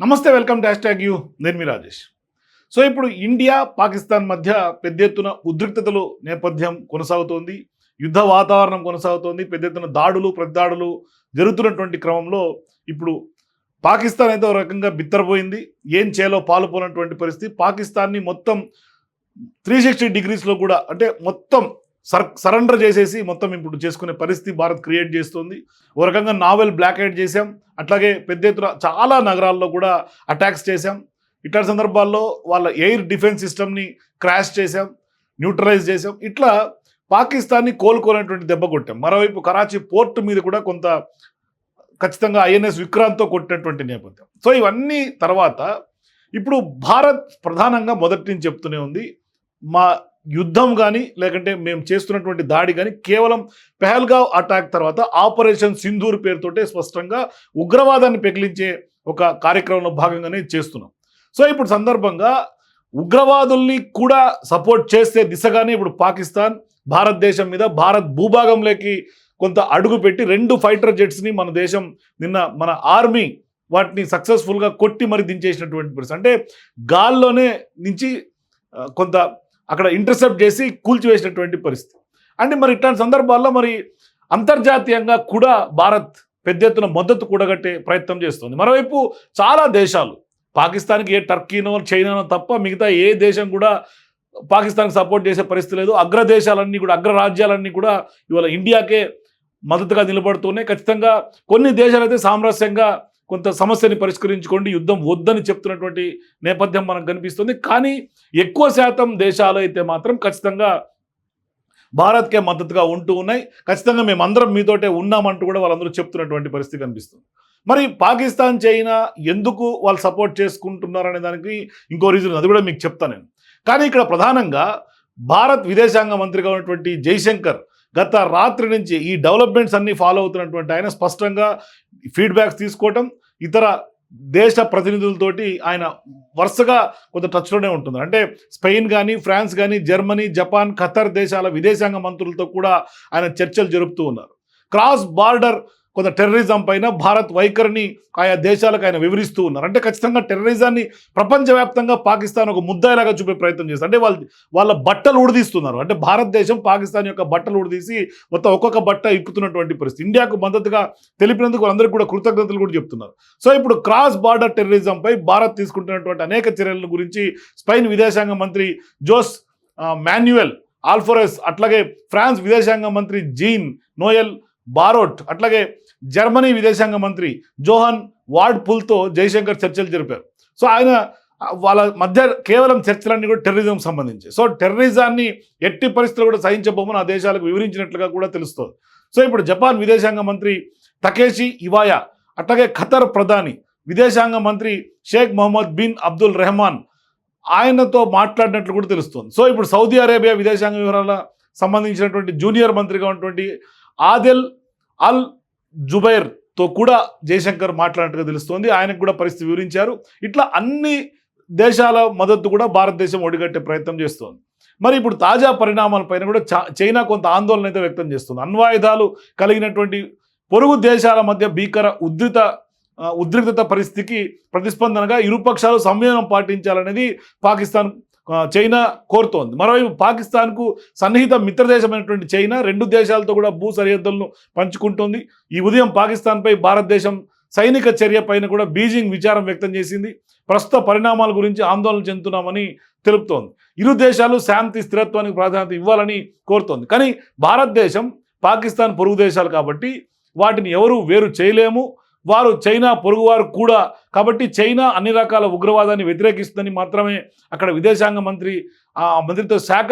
నమస్తే welcome dash tag you. నేను మీ రాజేష్. సో ఇప్పుడు ఇండియా పాకిస్తాన్ మధ్య పెద్ద ఎత్తున ఉద్రిక్తతలు నేపథ్యం కొనసాగుతోంది. యుద్ధ వాతావరణం కొనసాగుతోంది. పెద్ద ఎత్తున దాడులు ప్రతిదాడులు జరుగుతున్నటువంటి క్రమంలో ఇప్పుడు పాకిస్తాన్ అయితే ఒక రకంగా బిత్తరపోయింది. ఏం చేయాలో పాలుపోనటువంటి పరిస్థితి. పాకిస్తాన్ని మొత్తం త్రీ సిక్స్టీ డిగ్రీస్లో కూడా అంటే మొత్తం సర్ సరెండర్ చేసేసి మొత్తం ఇప్పుడు చేసుకునే పరిస్థితి భారత్ క్రియేట్ చేస్తుంది. ఓ రకంగా నావెల్ బ్లాక్ అవుట్ చేసాం అట్లాగే పెద్ద ఎత్తున చాలా నగరాల్లో కూడా అటాక్స్ చేశాం. ఇట్లాంటి సందర్భాల్లో వాళ్ళ ఎయిర్ డిఫెన్స్ సిస్టమ్ని క్రాష్ చేశాం న్యూట్రలైజ్ చేసాం ఇట్లా పాకిస్తాన్ని కోలుకోనటువంటి దెబ్బ కొట్టాం. మరోవైపు కరాచీ పోర్టు మీద కూడా కొంత ఖచ్చితంగా ఐఎన్ఎస్ విక్రాంత్తో కొట్టినటువంటి నేపథ్యం. సో ఇవన్నీ తర్వాత ఇప్పుడు భారత్ ప్రధానంగా మొదటి నుంచి చెప్తూనే ఉంది. మా యుద్ధం కానీ లేకంటే మేము చేస్తున్నటువంటి దాడి కానీ కేవలం పెహల్గావ్ అటాక్ తర్వాత ఆపరేషన్ సింధూర్ పేరుతోటే స్పష్టంగా ఉగ్రవాదాన్ని పెకిలించే ఒక కార్యక్రమంలో భాగంగానే చేస్తున్నాం. సో ఇప్పుడు సందర్భంగా ఉగ్రవాదుల్ని కూడా సపోర్ట్ చేసే దిశగానే ఇప్పుడు పాకిస్తాన్ భారతదేశం మీద భారత్ భూభాగంలోకి కొంత అడుగు పెట్టి రెండు ఫైటర్ జెట్స్ని మన దేశం నిన్న మన ఆర్మీ వాటిని సక్సెస్ఫుల్గా కొట్టి మరి దించేసినటువంటి పరిస్థితి. అంటే గాల్లోనే నుంచి కొంత అక్కడ ఇంటర్సెప్ట్ చేసి కూల్చివేసినటువంటి పరిస్థితి. అంటే మరి ఇట్లాంటి సందర్భాల్లో మరి అంతర్జాతీయంగా కూడా భారత్ పెద్ద ఎత్తున మద్దతు కూడగట్టే ప్రయత్నం చేస్తుంది. మరోవైపు చాలా దేశాలు పాకిస్తాన్కి ఏ టర్కీనో చైనానో తప్ప మిగతా ఏ దేశం కూడా పాకిస్తాన్కి సపోర్ట్ చేసే పరిస్థితి లేదు. అగ్ర దేశాలన్నీ కూడా అగ్ర రాజ్యాలన్నీ కూడా ఇవాళ ఇండియాకే మద్దతుగా నిలబడుతున్నాయి. ఖచ్చితంగా కొన్ని దేశాలు అయితే సామరస్యంగా కొంత సమస్యని పరిష్కరించుకోండి యుద్ధం వద్దని చెప్తున్నటువంటి నేపథ్యం మనకు కనిపిస్తుంది. కానీ ఎక్కువ శాతం దేశాలు అయితే మాత్రం ఖచ్చితంగా భారత్కే మద్దతుగా ఉంటూ ఉన్నాయి. ఖచ్చితంగా మేమందరం మీతోటే ఉన్నామంటూ కూడా వాళ్ళందరూ చెప్తున్నటువంటి పరిస్థితి కనిపిస్తుంది. మరి పాకిస్తాన్ చైనా ఎందుకు వాళ్ళు సపోర్ట్ చేసుకుంటున్నారు అనే దానికి ఇంకో రీజన్ అది కూడా మీకు చెప్తాను నేను. కానీ ఇక్కడ ప్రధానంగా భారత్ విదేశాంగ మంత్రిగా ఉన్నటువంటి జైశంకర్ గత రాత్రి నుంచి ఈ డెవలప్మెంట్స్ అన్నీ ఫాలో అవుతున్నటువంటి ఆయన స్పష్టంగా ఫీడ్బ్యాక్స్ తీసుకోవటం ఇతర దేశ ప్రతినిధులతోటి ఆయన వరుసగా కొంత టచ్లోనే ఉంటుంది. అంటే స్పెయిన్ కానీ ఫ్రాన్స్ కానీ జర్మనీ జపాన్ ఖతర్ దేశాల విదేశాంగ మంత్రులతో కూడా ఆయన చర్చలు జరుపుతూ ఉన్నారు. క్రాస్ బార్డర్ కొంత టెర్రరిజం పైన భారత్ వైఖరిని ఆయా దేశాలకు ఆయన వివరిస్తూ ఉన్నారు. అంటే ఖచ్చితంగా టెర్రరిజాన్ని ప్రపంచవ్యాప్తంగా పాకిస్తాన్ ఒక ముద్దాయిలాగా చూపే ప్రయత్నం చేస్తారు అంటే వాళ్ళు వాళ్ళ బట్టలు ఉడదీస్తున్నారు. అంటే భారతదేశం పాకిస్తాన్ యొక్క బట్టలు ఉడదీసి మొత్తం ఒక్కొక్క బట్ట ఇప్పుతున్నటువంటి పరిస్థితి. ఇండియాకు మద్దతుగా తెలిపినందుకు వాళ్ళందరికీ కూడా కృతజ్ఞతలు కూడా చెప్తున్నారు. సో ఇప్పుడు క్రాస్ బార్డర్ టెర్రరిజంపై భారత్ తీసుకుంటున్నటువంటి అనేక చర్యల గురించి స్పెయిన్ విదేశాంగ మంత్రి జోస్ మాన్యువల్ ఆల్ఫోరెస్ అట్లాగే ఫ్రాన్స్ విదేశాంగ మంత్రి జీన్ నోయల్ బారోట్ అట్లాగే జర్మనీ విదేశాంగ మంత్రి జోహన్ వార్డ్ పుల్తో జైశంకర్ చర్చలు జరిపారు. సో ఆయన వాళ్ళ మధ్య కేవలం చర్చలన్నీ కూడా టెర్రరిజం సంబంధించి. సో టెర్రరిజాన్ని ఎట్టి పరిస్థితులు కూడా సహించబోమని ఆ దేశాలకు వివరించినట్లుగా కూడా తెలుస్తుంది. సో ఇప్పుడు జపాన్ విదేశాంగ మంత్రి తకేషి ఇవాయా అట్లాగే ఖతర్ ప్రధాని విదేశాంగ మంత్రి Sheikh Mohammed bin Abdul Rahman ఆయనతో మాట్లాడినట్లు కూడా తెలుస్తుంది. సో ఇప్పుడు సౌదీ అరేబియా విదేశాంగ వివరాల సంబంధించినటువంటి జూనియర్ మంత్రిగా ఉన్నటువంటి ఆదిల్ అల్ జుబైర్తో కూడా జయశంకర్ మాట్లాడినట్టుగా తెలుస్తోంది. ఆయనకు కూడా పరిస్థితి వివరించారు. ఇట్లా అన్ని దేశాల మద్దతు కూడా భారతదేశం ఒడిగట్టే ప్రయత్నం చేస్తోంది. మరి ఇప్పుడు తాజా పరిణామాలపైన కూడా చా- చైనా కొంత ఆందోళన అయితే వ్యక్తం చేస్తుంది. అణ్వాయుధాలు కలిగినటువంటి పొరుగు దేశాల మధ్య భీకర ఉద్రిత ఆ, ఉద్రిక్తత పరిస్థితికి ప్రతిస్పందనగా ఇరుపక్షాలు సంయమనం పాటించాలనేది పాకిస్తాన్ చైనా కోరుతోంది. మరోవైపు పాకిస్తాన్కు సన్నిహిత మిత్రదేశమైనటువంటి చైనా రెండు దేశాలతో కూడా భూ సరిహద్దులను పంచుకుంటోంది. ఈ ఉదయం పాకిస్తాన్పై భారతదేశం సైనిక చర్య పైన కూడా బీజింగ్ విచారం వ్యక్తం చేసింది. ప్రస్తుత పరిణామాల గురించి ఆందోళన చెందుతున్నామని తెలుపుతోంది. ఇరు దేశాలు శాంతి స్థిరత్వానికి ప్రాధాన్యత ఇవ్వాలని కోరుతోంది. కానీ భారతదేశం పాకిస్తాన్ పొరుగు దేశాలు కాబట్టి వాటిని ఎవరు వేరు చేయలేము. వారు చైనా పొరుగువారు కూడా. కాబట్టి చైనా అన్ని రకాల ఉగ్రవాదాన్ని వ్యతిరేకిస్తుందని మాత్రమే అక్కడ విదేశాంగ మంత్రి ఆ మంత్రిత్వ శాఖ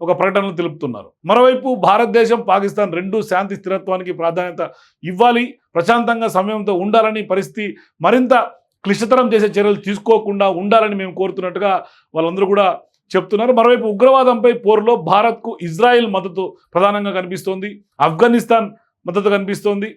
ఒక ప్రకటనలు తెలుపుతున్నారు. మరోవైపు భారతదేశం పాకిస్తాన్ రెండు శాంతి స్థిరత్వానికి ప్రాధాన్యత ఇవ్వాలి ప్రశాంతంగా సమయంతో ఉండాలని పరిస్థితి మరింత క్లిష్టతరం చేసే చర్యలు తీసుకోకుండా ఉండాలని మేము కోరుతున్నట్టుగా వాళ్ళందరూ కూడా చెప్తున్నారు. మరోవైపు ఉగ్రవాదంపై పోరులో భారత్కు ఇజ్రాయెల్ మద్దతు ప్రధానంగా కనిపిస్తోంది ఆఫ్ఘనిస్తాన్ మద్దతు కనిపిస్తోంది.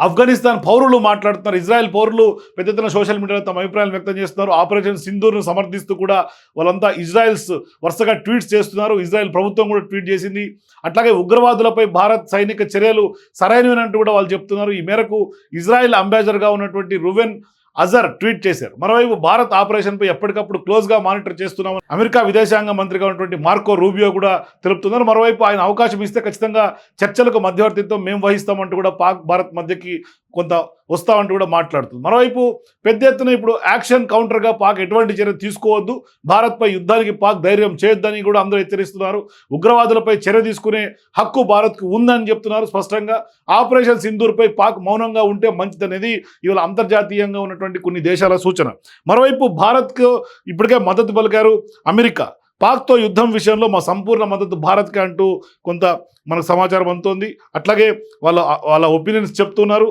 ఆఫ్ఘనిస్తాన్ పౌరులు మాట్లాడుతున్నారు. ఇజ్రాయెల్ పౌరులు పెద్ద ఎత్తున సోషల్ మీడియాలో తమ అభిప్రాయాలు వ్యక్తం చేస్తున్నారు. ఆపరేషన్ సింధూర్ను సమర్థిస్తూ కూడా వాళ్ళంతా ఇజ్రాయెల్స్ వరుసగా ట్వీట్స్ చేస్తున్నారు. ఇజ్రాయెల్ ప్రభుత్వం కూడా ట్వీట్ చేసింది. అట్లాగే ఉగ్రవాదులపై భారత్ సైనిక చర్యలు సరైనవినంటూ కూడా వాళ్ళు చెప్తున్నారు. ఈ మేరకు ఇజ్రాయెల్ అంబాసిడర్గా ఉన్నటువంటి రువెన్ అజర్ ట్వీట్ చేశారు. మరోవైపు భారత్ ఆపరేషన్పై ఎప్పటికప్పుడు క్లోజ్గా మానిటర్ చేస్తున్నామని అమెరికా విదేశాంగ మంత్రిగా ఉన్నటువంటి మార్కో రూబియో కూడా తెలుపుతున్నారు. మరోవైపు ఆయన అవకాశం ఇస్తే ఖచ్చితంగా చర్చలకు మధ్యవర్తిత్వం మేము వహిస్తామంటూ కూడా పాక్ భారత్ మధ్యకి కొంత వస్తామంటూ కూడా మాట్లాడుతుంది. మరోవైపు పెద్ద ఎత్తున ఇప్పుడు యాక్షన్ కౌంటర్గా పాక్ ఎటువంటి చర్య తీసుకోవద్దు. భారత్పై యుద్ధానికి పాక్ ధైర్యం చేయొద్దని కూడా అందరూ హెచ్చరిస్తున్నారు. ఉగ్రవాదులపై చర్య తీసుకునే హక్కు భారత్కు ఉందని చెప్తున్నారు స్పష్టంగా. ఆపరేషన్ సింధూర్పై పాక్ మౌనంగా ఉంటే మంచిదనేది ఇవాళ అంతర్జాతీయంగా ఉన్నటువంటి కొన్ని దేశాల సూచన. మరోవైపు భారత్కు ఇప్పటికే మద్దతు పలికారు అమెరికా. పాక్తో యుద్ధం విషయంలో మా సంపూర్ణ మద్దతు భారత్కి అంటూ కొంత మనకు సమాచారం అందుతోంది. అట్లాగే వాళ్ళ వాళ్ళ ఒపీనియన్స్ చెప్తున్నారు.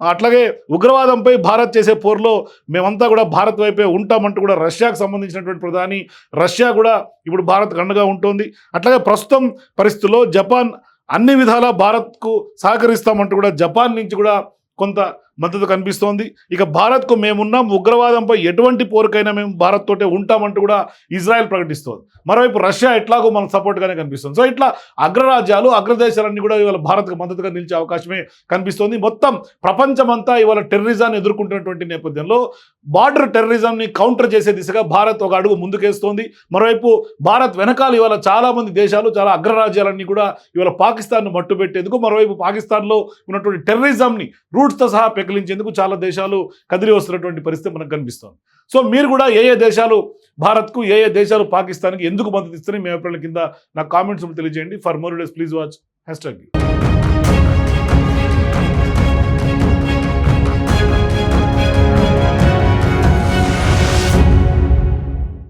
అట్లాగే ఉగ్రవాదంపై భారత్ చేసే పోరులో మేమంతా కూడా భారత్ వైపే ఉంటామంటూ కూడా రష్యాకు సంబంధించినటువంటి ప్రధాని రష్యా కూడా ఇప్పుడు భారత్ అండగా ఉంటుంది. అట్లాగే ప్రస్తుతం పరిస్థితుల్లో జపాన్ అన్ని విధాలా భారత్కు సహకరిస్తామంటూ కూడా జపాన్ నుంచి కూడా కొంత మద్దతు కనిపిస్తోంది. ఇక భారత్కు మేమున్నాం ఉగ్రవాదంపై ఎటువంటి పోరుకైనా మేము భారత్ తోటే ఉంటామంటూ కూడా ఇజ్రాయెల్ ప్రకటిస్తోంది. మరోవైపు రష్యా ఎట్లాగో మనకు సపోర్ట్గానే కనిపిస్తుంది. సో ఇట్లా అగ్రరాజ్యాలు అగ్రదేశాలన్నీ కూడా ఇవాళ భారత్కు మద్దతుగా నిలిచే అవకాశమే కనిపిస్తోంది. మొత్తం ప్రపంచమంతా ఇవాళ టెర్రరిజాన్ని ఎదుర్కొంటున్నటువంటి నేపథ్యంలో బార్డర్ టెర్రరిజంని కౌంటర్ చేసే దిశగా భారత్ ఒక అడుగు ముందుకేస్తోంది. మరోవైపు భారత్ వెనకాల ఇవాళ చాలామంది దేశాలు చాలా అగ్రరాజ్యాలన్నీ కూడా ఇవాళ పాకిస్తాన్ను మట్టుపెట్టేందుకు మరోవైపు పాకిస్తాన్లో ఉన్నటువంటి టెర్రరిజంని రూట్స్తో సహా పెకిలించేందుకు చాలా దేశాలు కదిలి వస్తున్నటువంటి పరిస్థితి మనకు కనిపిస్తోంది. సో మీరు కూడా ఏ ఏ దేశాలు భారత్కు ఏ ఏ దేశాలు పాకిస్తాన్కి ఎందుకు మద్దతు ఇస్తున్నాయి మీ అభిప్రాయాల కింద నా కామెంట్స్ తెలియజేయండి. For more days please watch. Hash